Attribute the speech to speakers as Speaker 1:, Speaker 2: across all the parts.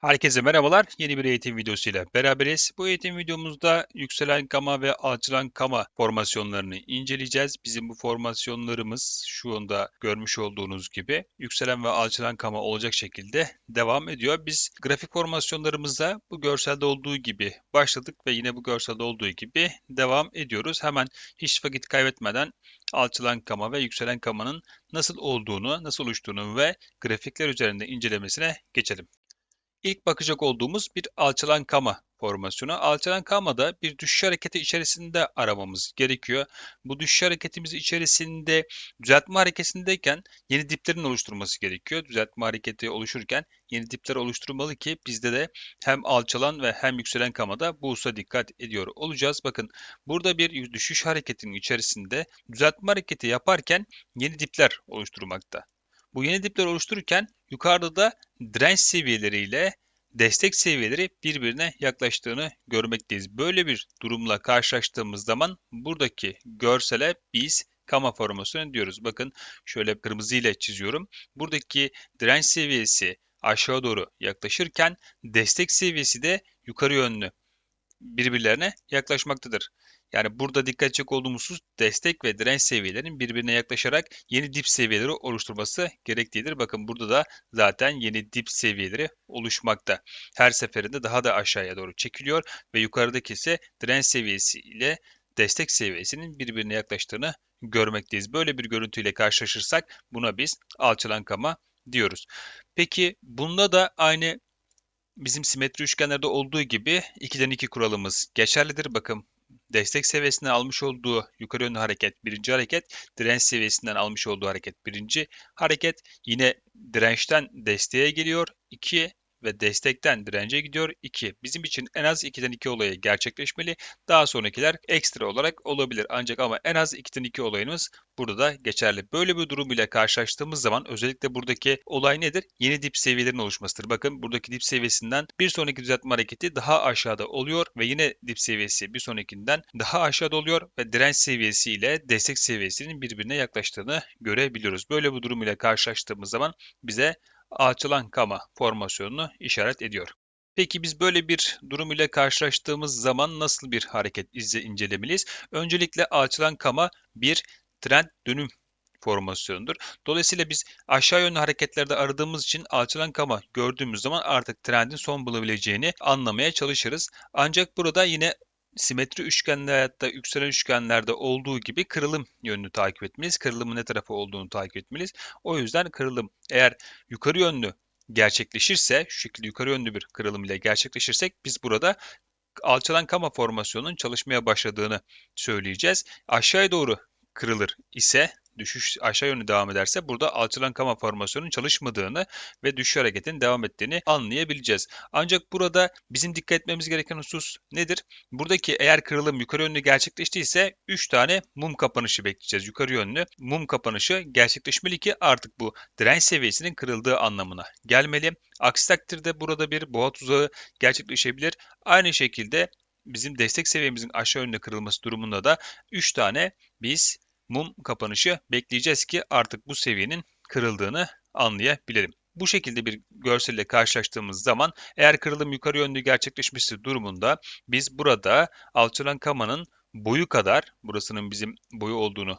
Speaker 1: Herkese merhabalar. Yeni bir eğitim videosuyla beraberiz. Bu eğitim videomuzda yükselen kama ve alçılan kama formasyonlarını inceleyeceğiz. Bizim bu formasyonlarımız şu anda görmüş olduğunuz gibi yükselen ve alçılan kama olacak şekilde devam ediyor. Biz grafik formasyonlarımızda bu görselde olduğu gibi başladık ve yine bu görselde olduğu gibi devam ediyoruz. Hemen hiç vakit kaybetmeden alçılan kama ve yükselen kamanın nasıl olduğunu, nasıl oluştuğunu ve grafikler üzerinde incelemesine geçelim. İlk bakacak olduğumuz bir alçalan kama formasyonu. Alçalan kamada bir düşüş hareketi içerisinde aramamız gerekiyor. Bu düşüş hareketimiz içerisinde düzeltme hareketindeyken yeni diplerin oluşturması gerekiyor. Düzeltme hareketi oluşurken yeni dipler oluşturmalı ki bizde de hem alçalan ve hem yükselen kamada bu hususa dikkat ediyor olacağız. Bakın burada bir düşüş hareketinin içerisinde düzeltme hareketi yaparken yeni dipler oluşturmakta. Bu yeni dipler oluştururken yukarıda da direnç seviyeleriyle destek seviyeleri birbirine yaklaştığını görmekteyiz. Böyle bir durumla karşılaştığımız zaman buradaki görsele biz kama formasyonu diyoruz. Bakın şöyle kırmızı ile çiziyorum. Buradaki direnç seviyesi aşağı doğru yaklaşırken destek seviyesi de yukarı yönlü birbirlerine yaklaşmaktadır. Yani burada dikkat edecek olduğumuz husus destek ve direnç seviyelerinin birbirine yaklaşarak yeni dip seviyeleri oluşturması gerektiğidir. Bakın burada da zaten yeni dip seviyeleri oluşmakta. Her seferinde daha da aşağıya doğru çekiliyor ve yukarıdaki ise direnç seviyesi ile destek seviyesinin birbirine yaklaştığını görmekteyiz. Böyle bir görüntüyle karşılaşırsak buna biz alçalan kama diyoruz. Peki bunda da aynı bizim simetri üçgenlerde olduğu gibi 2'den 2 kuralımız geçerlidir. Bakın destek seviyesinden almış olduğu yukarı yönlü hareket birinci hareket, direnç seviyesinden almış olduğu hareket birinci hareket. Yine dirençten desteğe geliyor. 2 ve destekten dirence gidiyor 2. Bizim için en az 2'den 2 olayı gerçekleşmeli. Daha sonrakiler ekstra olarak olabilir. Ancak ama en az 2'den 2 olayımız burada da geçerli. Böyle bir durum ile karşılaştığımız zaman özellikle buradaki olay nedir? Yeni dip seviyelerin oluşmasıdır. Bakın buradaki dip seviyesinden bir sonraki düzeltme hareketi daha aşağıda oluyor ve yine dip seviyesi bir sonrakinden daha aşağıda oluyor ve direnç seviyesi ile destek seviyesinin birbirine yaklaştığını görebiliyoruz. Böyle bir durum ile karşılaştığımız zaman bize alçalan kama formasyonunu işaret ediyor. Peki biz böyle bir durum ile karşılaştığımız zaman nasıl bir hareket izle incelemeliyiz? Öncelikle alçalan kama bir trend dönüm formasyonudur. Dolayısıyla biz aşağı yönlü hareketlerde aradığımız için alçalan kama gördüğümüz zaman artık trendin son bulabileceğini anlamaya çalışırız. Ancak burada yine simetri üçgenlerde, yükselen üçgenlerde olduğu gibi kırılım yönünü takip etmeliyiz. Kırılımın ne tarafı olduğunu takip etmeliyiz. O yüzden kırılım eğer yukarı yönlü gerçekleşirse, şu şekilde yukarı yönlü bir kırılım ile gerçekleşirsek biz burada alçalan kama formasyonunun çalışmaya başladığını söyleyeceğiz. Aşağıya doğru kırılır ise düşüş aşağı yönlü devam ederse burada alçalan kama formasyonunun çalışmadığını ve düşüş hareketinin devam ettiğini anlayabileceğiz. Ancak burada bizim dikkat etmemiz gereken husus nedir? Buradaki eğer kırılım yukarı yönlü gerçekleştiyse 3 tane mum kapanışı bekleyeceğiz. Yukarı yönlü mum kapanışı gerçekleşmeli ki artık bu direnç seviyesinin kırıldığı anlamına gelmeli. Aksi takdirde burada bir boğa tuzağı gerçekleşebilir. Aynı şekilde bizim destek seviyemizin aşağı yönlü kırılması durumunda da 3 tane biz mum kapanışı bekleyeceğiz ki artık bu seviyenin kırıldığını anlayabilelim. Bu şekilde bir görselle karşılaştığımız zaman eğer kırılım yukarı yönlü gerçekleşmesi durumunda biz burada alçalan kamanın boyu kadar burasının bizim boyu olduğunu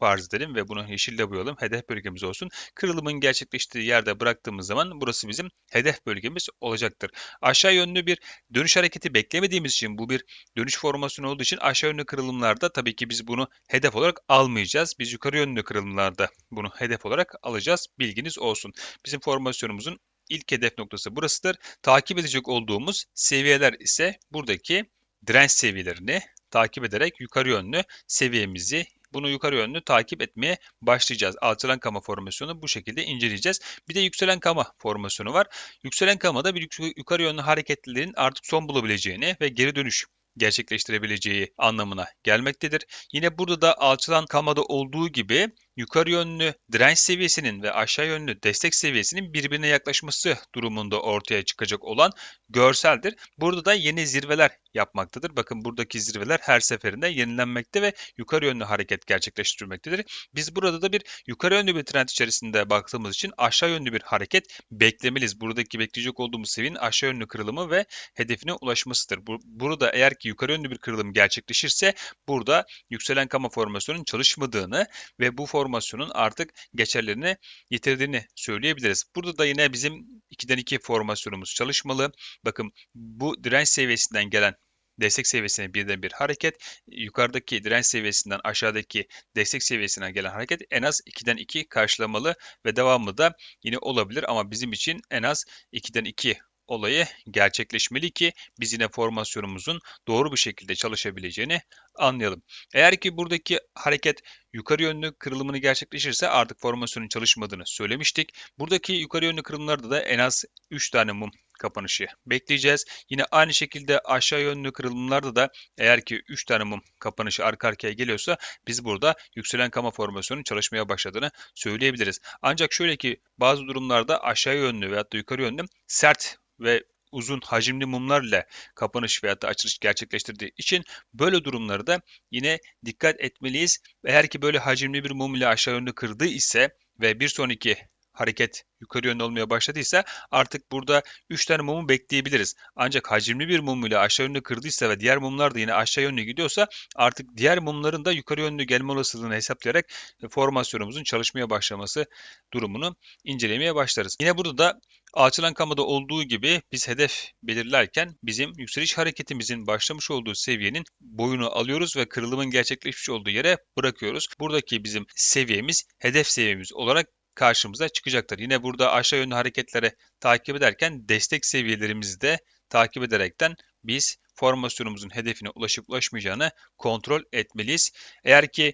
Speaker 1: farz edelim ve bunu yeşille boyayalım. Hedef bölgemiz olsun. Kırılımın gerçekleştiği yerde bıraktığımız zaman burası bizim hedef bölgemiz olacaktır. Aşağı yönlü bir dönüş hareketi beklemediğimiz için bu bir dönüş formasyonu olduğu için aşağı yönlü kırılımlarda tabii ki biz bunu hedef olarak almayacağız. Biz yukarı yönlü kırılımlarda bunu hedef olarak alacağız. Bilginiz olsun. Bizim formasyonumuzun ilk hedef noktası burasıdır. Takip edecek olduğumuz seviyeler ise buradaki direnç seviyelerini takip ederek yukarı yönlü seviyemizi bunu yukarı yönlü takip etmeye başlayacağız. Alçalan kama formasyonu bu şekilde inceleyeceğiz. Bir de yükselen kama formasyonu var. Yükselen kamada bir yukarı yönlü hareketlilerin artık son bulabileceğini ve geri dönüş gerçekleştirebileceği anlamına gelmektedir. Yine burada da alçalan kamada olduğu gibi yukarı yönlü direnç seviyesinin ve aşağı yönlü destek seviyesinin birbirine yaklaşması durumunda ortaya çıkacak olan görseldir. Burada da yeni zirveler yapmaktadır. Bakın buradaki zirveler her seferinde yenilenmekte ve yukarı yönlü hareket gerçekleştirmektedir. Biz burada da bir yukarı yönlü bir trend içerisinde baktığımız için aşağı yönlü bir hareket beklemeliyiz. Buradaki bekleyecek olduğumuz seviyenin aşağı yönlü kırılımı ve hedefine ulaşmasıdır. Bu, burada eğer ki yukarı yönlü bir kırılım gerçekleşirse burada yükselen kama formasyonun çalışmadığını ve bu formasyonun artık geçerlerini yitirdiğini söyleyebiliriz. Burada da yine bizim 2'den 2 formasyonumuz çalışmalı. Bakın bu direnç seviyesinden gelen destek seviyesine birden bir hareket, yukarıdaki direnç seviyesinden aşağıdaki destek seviyesine gelen hareket en az 2'den 2 karşılamalı ve devamı da yine olabilir ama bizim için en az 2'den 2 olayı gerçekleşmeli ki biz yine formasyonumuzun doğru bir şekilde çalışabileceğini anlayalım. Eğer ki buradaki hareket yukarı yönlü kırılımını gerçekleşirse artık formasyonun çalışmadığını söylemiştik. Buradaki yukarı yönlü kırılımlarda da en az 3 tane mum kapanışı bekleyeceğiz. Yine aynı şekilde aşağı yönlü kırılımlarda da eğer ki 3 tane mum kapanışı arka arkaya geliyorsa biz burada yükselen kama formasyonun çalışmaya başladığını söyleyebiliriz. Ancak şöyle ki bazı durumlarda aşağı yönlü veyahut da yukarı yönlü sert ve uzun hacimli mumlar ile kapanış veyahut da açılış gerçekleştirdiği için böyle durumları da yine dikkat etmeliyiz. Eğer ki böyle hacimli bir mum ile aşağı yönlü kırdığı ise ve bir sonraki hareket yukarı yönlü olmaya başladıysa artık burada 3 tane mumu bekleyebiliriz. Ancak hacimli bir mum ile aşağı yönlü kırdıysa ve diğer mumlar da yine aşağı yönlü gidiyorsa artık diğer mumların da yukarı yönlü gelme olasılığını hesaplayarak formasyonumuzun çalışmaya başlaması durumunu incelemeye başlarız. Yine burada da açılan kamada olduğu gibi biz hedef belirlerken bizim yükseliş hareketimizin başlamış olduğu seviyenin boyunu alıyoruz ve kırılımın gerçekleşmiş olduğu yere bırakıyoruz. Buradaki bizim seviyemiz hedef seviyemiz olarak karşımıza çıkacaktır. Yine burada aşağı yönlü hareketlere takip ederken destek seviyelerimizi de takip ederekten biz formasyonumuzun hedefine ulaşıp ulaşmayacağını kontrol etmeliyiz. Eğer ki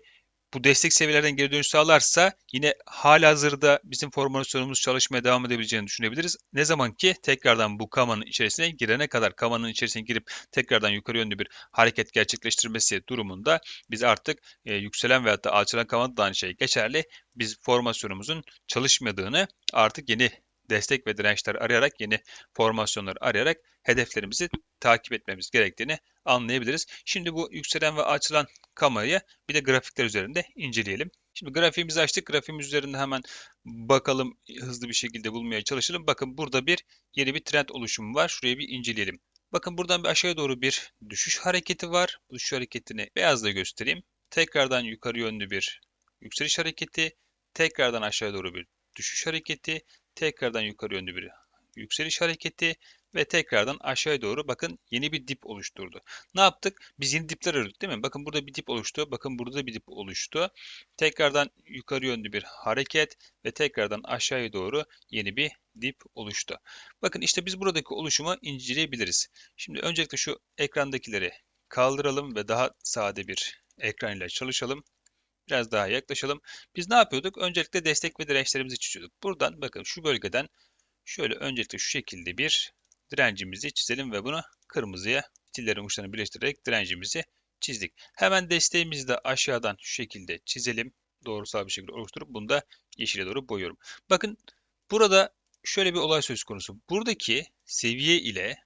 Speaker 1: bu destek seviyelerden geri dönüş sağlarsa yine hala hazırda bizim formasyonumuz çalışmaya devam edebileceğini düşünebiliriz. Ne zaman ki tekrardan bu kamanın içerisine girene kadar kamanın içerisine girip tekrardan yukarı yönlü bir hareket gerçekleştirmesi durumunda biz artık e, yükselen veyahut da alçalan kamada da aynı şey geçerli. Biz formasyonumuzun çalışmadığını artık yeni destek ve dirençler arayarak yeni formasyonları arayarak hedeflerimizi takip etmemiz gerektiğini anlayabiliriz. Şimdi bu yükselen ve açılan kamerayı bir de grafikler üzerinde inceleyelim. Şimdi grafiğimizi açtık. Grafiğimiz üzerinde hemen bakalım hızlı bir şekilde bulmaya çalışalım. Bakın burada bir yeni bir trend oluşumu var. Şurayı bir inceleyelim. Bakın buradan bir aşağıya doğru bir düşüş hareketi var. Bu düşüş hareketini beyazla göstereyim. Tekrardan yukarı yönlü bir yükseliş hareketi. Tekrardan aşağıya doğru bir düşüş hareketi. Tekrardan yukarı yönlü bir yükseliş hareketi ve tekrardan aşağıya doğru bakın yeni bir dip oluşturdu. Ne yaptık? Biz yeni dipler aradık değil mi? Bakın burada bir dip oluştu. Bakın burada da bir dip oluştu. Tekrardan yukarı yönlü bir hareket ve tekrardan aşağıya doğru yeni bir dip oluştu. Bakın işte biz buradaki oluşumu inceleyebiliriz. Şimdi öncelikle şu ekrandakileri kaldıralım ve daha sade bir ekran ile çalışalım. Biraz daha yaklaşalım. Biz ne yapıyorduk? Öncelikle destek ve dirençlerimizi çiziyorduk. Buradan bakın şu bölgeden şöyle öncelikle şu şekilde bir direncimizi çizelim ve bunu kırmızıya fitillerin uçlarını birleştirerek direncimizi çizdik. Hemen desteğimizi de aşağıdan şu şekilde çizelim. Doğrusal bir şekilde oluşturup bunu da yeşile doğru boyuyorum. Bakın burada şöyle bir olay söz konusu. Buradaki seviye ile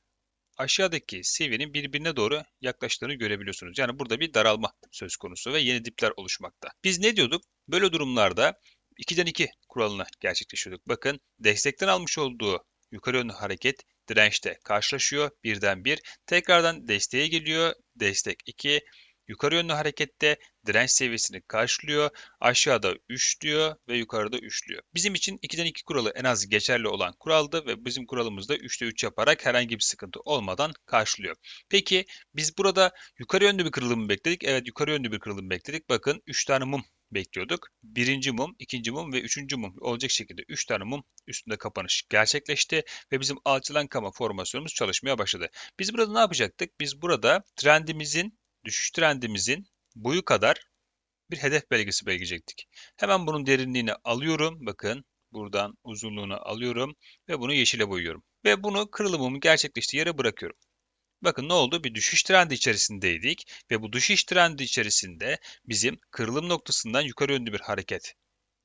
Speaker 1: aşağıdaki seviyenin birbirine doğru yaklaştığını görebiliyorsunuz. Yani burada bir daralma söz konusu ve yeni dipler oluşmakta. Biz ne diyorduk? Böyle durumlarda 2'den 2 kuralını gerçekleştiriyorduk. Bakın destekten almış olduğu yukarı yönlü hareket dirençte karşılaşıyor. Birden bir. Tekrardan desteğe geliyor. Destek 2. Yukarı yönlü harekette direnç seviyesini karşılıyor. Aşağıda 3 diyor ve yukarıda 3 diyor. Bizim için 2'den 2 kuralı en az geçerli olan kuraldı ve bizim kuralımızda 3'te 3 yaparak herhangi bir sıkıntı olmadan karşılıyor. Peki biz burada yukarı yönlü bir kırılım bekledik. Evet yukarı yönlü bir kırılım bekledik. Bakın 3 tane mum bekliyorduk. Birinci mum, ikinci mum ve üçüncü mum olacak şekilde 3 tane mum üstünde kapanış gerçekleşti ve bizim alçılan kama formasyonumuz çalışmaya başladı. Biz burada ne yapacaktık? Biz burada trendimizin, düşüş trendimizin boyu kadar bir hedef belgesi belirleyecektik. Hemen bunun derinliğini alıyorum. Bakın buradan uzunluğunu alıyorum ve bunu yeşile boyuyorum. Ve bunu kırılımımın gerçekleştiği yere bırakıyorum. Bakın ne oldu? Bir düşüş trendi içerisindeydik ve bu düşüş trendi içerisinde bizim kırılım noktasından yukarı yönlü bir hareket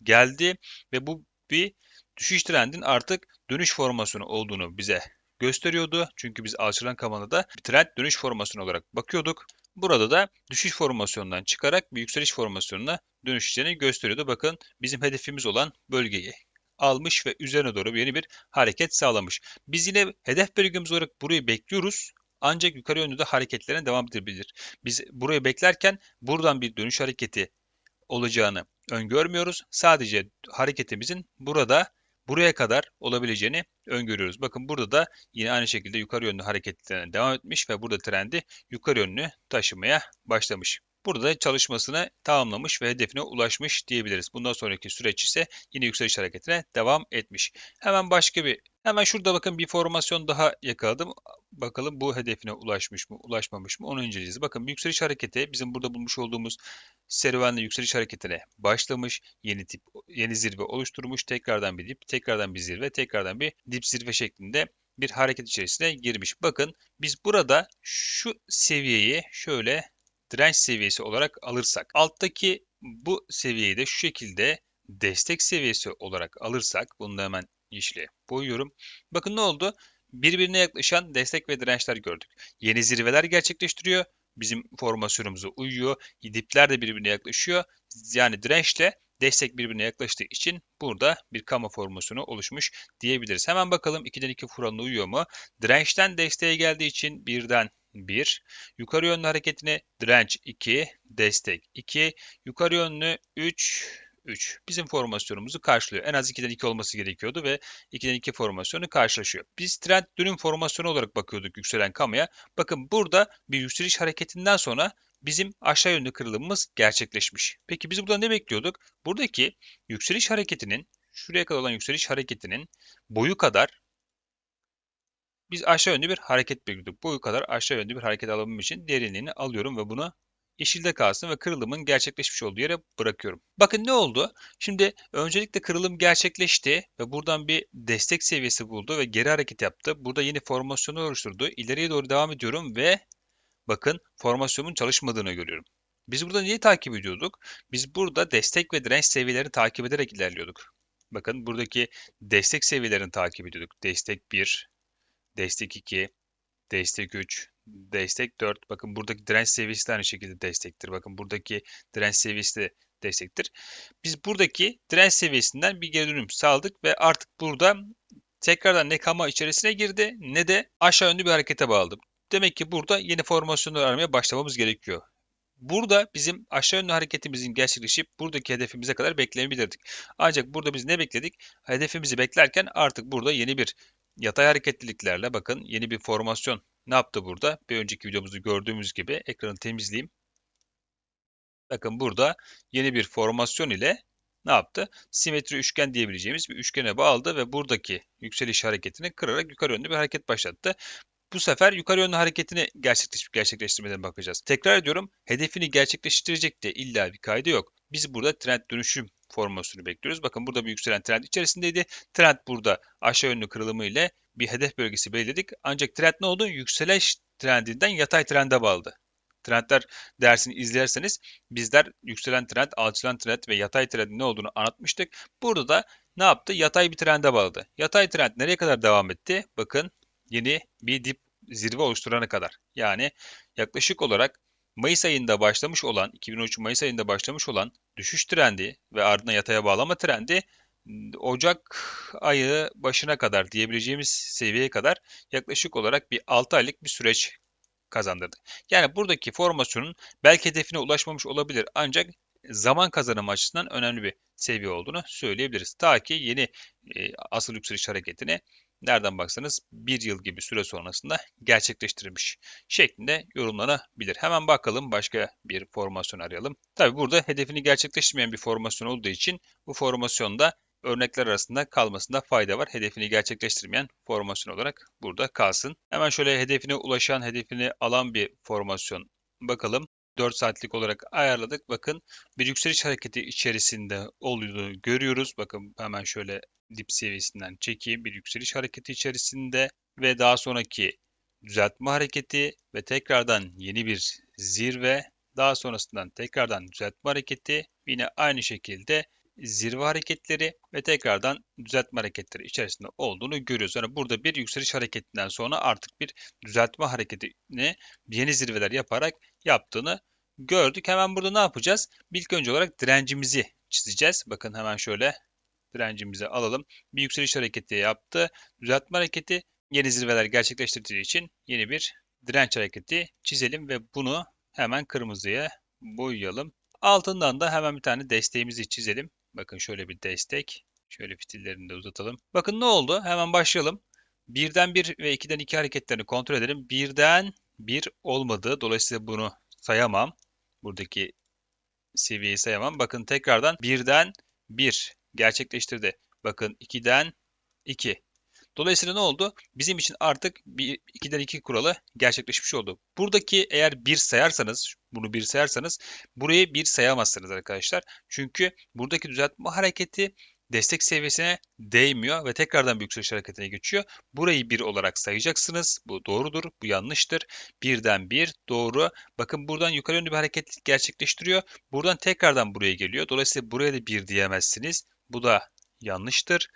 Speaker 1: geldi ve bu bir düşüş trendin artık dönüş formasyonu olduğunu bize gösteriyordu. Çünkü biz alçalan kavana da bir trend dönüş formasyonu olarak bakıyorduk. Burada da düşüş formasyonundan çıkarak bir yükseliş formasyonuna dönüşeceğini gösteriyordu. Bakın bizim hedefimiz olan bölgeyi almış ve üzerine doğru yeni bir hareket sağlamış. Biz yine hedef bölgemiz olarak burayı bekliyoruz. Ancak yukarı yönlü de hareketlerine devam edebilir. Biz burayı beklerken buradan bir dönüş hareketi olacağını öngörmüyoruz. Sadece hareketimizin burada buraya kadar olabileceğini öngörüyoruz. Bakın burada da yine aynı şekilde yukarı yönlü hareketlerine devam etmiş ve burada trendi yukarı yönlü taşımaya başlamış. Burada da çalışmasını tamamlamış ve hedefine ulaşmış diyebiliriz. Bundan sonraki süreç ise yine yükseliş hareketine devam etmiş. Hemen başka bir, hemen şurada bakın bir formasyon daha yakaladım. Bakalım bu hedefine ulaşmış mı, ulaşmamış mı onu inceleyeceğiz. Bakın yükseliş hareketi bizim burada bulmuş olduğumuz serüvenle yükseliş hareketine başlamış. Yeni tip, yeni zirve oluşturmuş. Tekrardan bir dip, tekrardan bir zirve, tekrardan bir dip zirve şeklinde bir hareket içerisine girmiş. Bakın biz burada şu seviyeyi şöyle direnç seviyesi olarak alırsak, alttaki bu seviyeyi de şu şekilde destek seviyesi olarak alırsak, bunu da hemen yeşile boyuyorum. Bakın ne oldu? Birbirine yaklaşan destek ve dirençler gördük. Yeni zirveler gerçekleştiriyor. Bizim formasyonumuza uyuyor. Dipler de birbirine yaklaşıyor. Yani dirençle destek birbirine yaklaştığı için burada bir kama formasyonu oluşmuş diyebiliriz. Hemen bakalım 2'den 2 kuralına uyuyor mu? Dirençten desteğe geldiği için birden 1. Yukarı yönlü hareketine direnç 2, destek 2, yukarı yönlü 3, 3. Bizim formasyonumuzu karşılıyor. En az 2'den 2 olması gerekiyordu ve 2'den 2 formasyonu karşılaşıyor. Biz trend dönüm formasyonu olarak bakıyorduk yükselen kamuya. Bakın burada bir yükseliş hareketinden sonra bizim aşağı yönlü kırılımımız gerçekleşmiş. Peki biz burada ne bekliyorduk? Buradaki yükseliş hareketinin, şuraya kadar olan yükseliş hareketinin boyu kadar biz aşağı yönlü bir hareket bekliyorduk. Boyu kadar aşağı yönlü bir hareket alabilmem için derinliğini alıyorum ve bunu yeşilde kalsın ve kırılımın gerçekleşmiş olduğu yere bırakıyorum. Bakın ne oldu? Şimdi öncelikle kırılım gerçekleşti ve buradan bir destek seviyesi buldu ve geri hareket yaptı. Burada yeni formasyonu oluşturdu. İleriye doğru devam ediyorum ve bakın formasyonumun çalışmadığını görüyorum. Biz burada neyi takip ediyorduk? Biz burada destek ve direnç seviyelerini takip ederek ilerliyorduk. Bakın buradaki destek seviyelerini takip ediyorduk. Destek 1, destek 2, destek 3, destek 4. Bakın buradaki direnç seviyesi de aynı şekilde destektir. Bakın buradaki direnç seviyesi de destektir. Biz buradaki direnç seviyesinden bir geri dönüm sağladık ve artık burada tekrardan ne kama içerisine girdi ne de aşağı yönlü bir harekete bağladı. Demek ki burada yeni formasyonlar aramaya başlamamız gerekiyor. Burada bizim aşağı yönlü hareketimizin gerçekleşip buradaki hedefimize kadar bekleyebilirdik. Ancak burada biz ne bekledik? Hedefimizi beklerken artık burada yeni bir yatay hareketliliklerle bakın yeni bir formasyon ne yaptı burada? Bir önceki videomuzda gördüğümüz gibi ekranı temizleyeyim. Bakın burada yeni bir formasyon ile ne yaptı? Simetri üçgen diyebileceğimiz bir üçgene bağladı ve buradaki yükseliş hareketini kırarak yukarı yönlü bir hareket başlattı. Bu sefer yukarı yönlü hareketini gerçekleştirmeden bakacağız. Tekrar ediyorum, hedefini gerçekleştirecek de illa bir kaydı yok. Biz burada trend dönüşüm formasyonu bekliyoruz. Bakın burada bir yükselen trend içerisindeydi. Trend burada aşağı yönlü kırılımı ile bir hedef bölgesi belirledik. Ancak trend ne oldu? Yükseliş trendinden yatay trende bağladı. Trendler dersini izlerseniz bizler yükselen trend, alçalan trend ve yatay trendin ne olduğunu anlatmıştık. Burada da ne yaptı? Yatay bir trende bağladı. Yatay trend nereye kadar devam etti? Bakın yeni bir dip zirve oluşturana kadar. Yani yaklaşık olarak Mayıs ayında başlamış olan, 2013 Mayıs ayında başlamış olan düşüş trendi ve ardından yataya bağlama trendi Ocak ayı başına kadar diyebileceğimiz seviyeye kadar yaklaşık olarak bir 6 aylık bir süreç kazandırdı. Yani buradaki formasyonun belki hedefine ulaşmamış olabilir ancak zaman kazanımı açısından önemli bir seviye olduğunu söyleyebiliriz. Ta ki yeni e, asıl yükseliş hareketini nereden baksanız bir yıl gibi süre sonrasında gerçekleştirilmiş şeklinde yorumlanabilir. Hemen bakalım başka bir formasyon arayalım. Tabi burada hedefini gerçekleştirmeyen bir formasyon olduğu için bu formasyonda örnekler arasında kalmasında fayda var. Hedefini gerçekleştirmeyen formasyon olarak burada kalsın. Hemen şöyle hedefine ulaşan, hedefini alan bir formasyon bakalım. 4 saatlik olarak ayarladık. Bakın bir yükseliş hareketi içerisinde olduğunu görüyoruz. Bakın hemen şöyle dip seviyesinden çekeyim. Bir yükseliş hareketi içerisinde ve daha sonraki düzeltme hareketi ve tekrardan yeni bir zirve. Daha sonrasından tekrardan düzeltme hareketi. Yine aynı şekilde zirve hareketleri ve tekrardan düzeltme hareketleri içerisinde olduğunu görüyoruz. Yani burada bir yükseliş hareketinden sonra artık bir düzeltme hareketini yeni zirveler yaparak yaptığını gördük. Hemen burada ne yapacağız? İlk önce olarak direncimizi çizeceğiz. Bakın hemen şöyle direncimizi alalım. Bir yükseliş hareketi yaptı. Düzeltme hareketi yeni zirveler gerçekleştirdiği için yeni bir direnç hareketi çizelim ve bunu hemen kırmızıya boyayalım. Altından da hemen bir tane desteğimizi çizelim. Bakın şöyle bir destek. Şöyle fitillerini de uzatalım. Bakın ne oldu? Hemen başlayalım. Birden 1 ve 2'den 2 hareketlerini kontrol edelim. Birden 1 olmadı. Dolayısıyla bunu sayamam. Buradaki seviyeyi sayamam. Bakın tekrardan birden 1 gerçekleştirdi. Bakın 2'den 2. Dolayısıyla ne oldu? Bizim için artık 2'den 2 kuralı gerçekleşmiş oldu. Buradaki eğer 1 sayarsanız, bunu 1 sayarsanız burayı 1 sayamazsınız arkadaşlar. Çünkü buradaki düzeltme hareketi destek seviyesine değmiyor ve tekrardan bir yükseliş hareketine geçiyor. Burayı 1 olarak sayacaksınız. Bu doğrudur, bu yanlıştır. Birden 1 doğru. Bakın buradan yukarı yönlü bir hareket gerçekleştiriyor. Buradan tekrardan buraya geliyor. Dolayısıyla buraya da 1 diyemezsiniz. Bu da yanlıştır.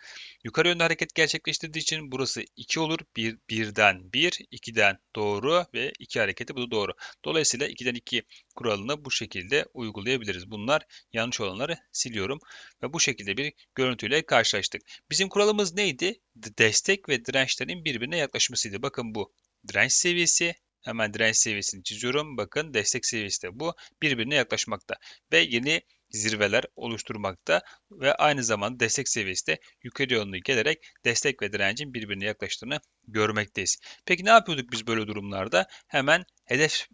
Speaker 1: Yukarı yönlü hareket gerçekleştirdiği için burası 2 olur. 1, 1'den 1, 2'den doğru ve 2 hareketi bu da doğru. Dolayısıyla 2'den 2 kuralını bu şekilde uygulayabiliriz. Bunlar yanlış olanları siliyorum ve bu şekilde bir görüntüyle karşılaştık. Bizim kuralımız neydi? Destek ve dirençlerin birbirine yaklaşmasıydı. Bakın bu direnç seviyesi, Hemen direnç seviyesini çiziyorum. Bakın destek seviyesi de bu. Birbirine yaklaşmakta. Ve yeni zirveler oluşturmakta ve aynı zamanda destek seviyesi de yukarı yönlü gelerek destek ve direncin birbirine yaklaştığını görmekteyiz. Peki ne yapıyorduk biz böyle durumlarda? Hemen hedef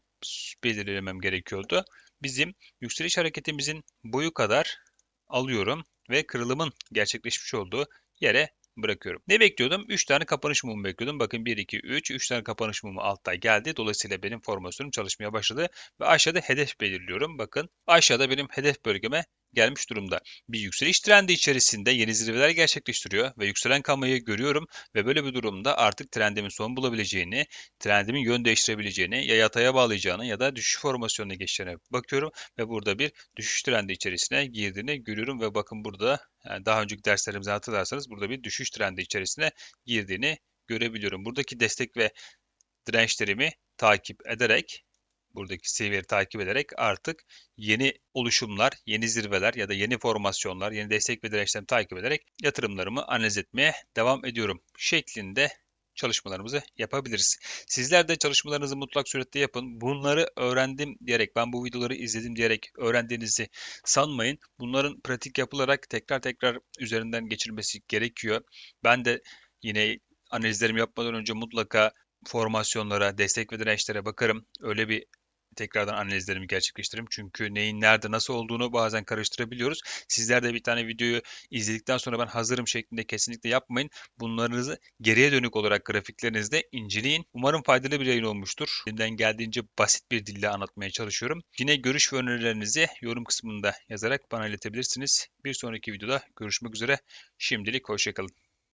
Speaker 1: belirlemem gerekiyordu. Bizim yükseliş hareketimizin boyu kadar alıyorum ve kırılımın gerçekleşmiş olduğu yere bırakıyorum. Ne bekliyordum? 3 tane kapanış mumu bekliyordum. Bakın 1, 2, 3. 3 tane kapanış mumu altta geldi. Dolayısıyla benim formasyonum çalışmaya başladı. Ve aşağıda hedef belirliyorum. Bakın aşağıda benim hedef bölgeme gelmiş durumda. Bir yükseliş trendi içerisinde yeni zirveler gerçekleştiriyor ve yükselen kamayı görüyorum ve böyle bir durumda artık trendimin son bulabileceğini, trendimin yön değiştirebileceğini ya yataya bağlayacağını ya da düşüş formasyonuna geçeceğine bakıyorum ve burada bir düşüş trendi içerisine girdiğini görüyorum ve bakın burada yani daha önceki derslerimizi hatırlarsanız burada bir düşüş trendi içerisine girdiğini görebiliyorum. Buradaki destek ve dirençlerimi takip ederek buradaki seviyeleri takip ederek artık yeni oluşumlar, yeni zirveler ya da yeni formasyonlar, yeni destek ve dirençlerimi takip ederek yatırımlarımı analiz etmeye devam ediyorum şeklinde çalışmalarımızı yapabiliriz. Sizler de çalışmalarınızı mutlak surette yapın. Bunları öğrendim diyerek, ben bu videoları izledim diyerek öğrendiğinizi sanmayın. Bunların pratik yapılarak tekrar tekrar üzerinden geçirilmesi gerekiyor. Ben de yine analizlerimi yapmadan önce mutlaka formasyonlara, destek ve dirençlere bakarım. Öyle bir tekrardan analizlerimi gerçekleştiririm. Çünkü neyin nerede nasıl olduğunu bazen karıştırabiliyoruz. Sizler de bir tane videoyu izledikten sonra ben hazırım şeklinde kesinlikle yapmayın. Bunlarınızı geriye dönük olarak grafiklerinizde inceleyin. Umarım faydalı bir yayın olmuştur. Elimden geldiğince basit bir dille anlatmaya çalışıyorum. Yine görüş ve önerilerinizi yorum kısmında yazarak bana iletebilirsiniz. Bir sonraki videoda görüşmek üzere. Şimdilik hoşçakalın.